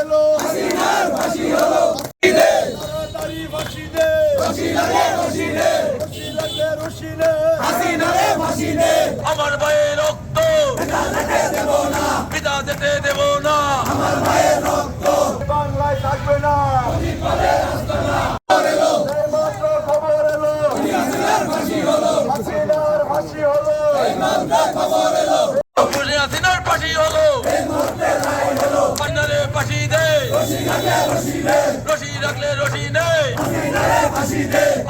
খবর এলো তাড়াতাড়ি ফাঁসি দে রশি লাগলে রশি নে আমার ভাইয়ের রক্ত। পিতা যেতে দেব না। বাংলায় থাকবে না। খবর এলো। হলো। খুশি হাসিনার হলো। পাশি দে। রশি রাখলে রশি নেই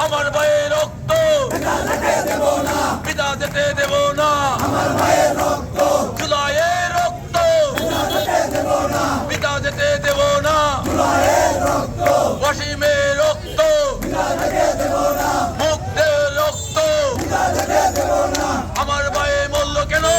আমার ভাইয়ের রক্ত। পিতা যেতে দেব না। জুলাইয়ের রক্ত। পিতা যেতে দেব না। অসীমের রক্ত। মুক্তের রক্ত। আমার ভাইয়ে মূল্য কোনে?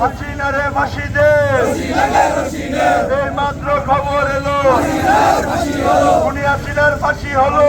হাসিনা রে মাসিদে এই মাত্র খবর এলো উনি হাসিনার ফাঁসি হলো।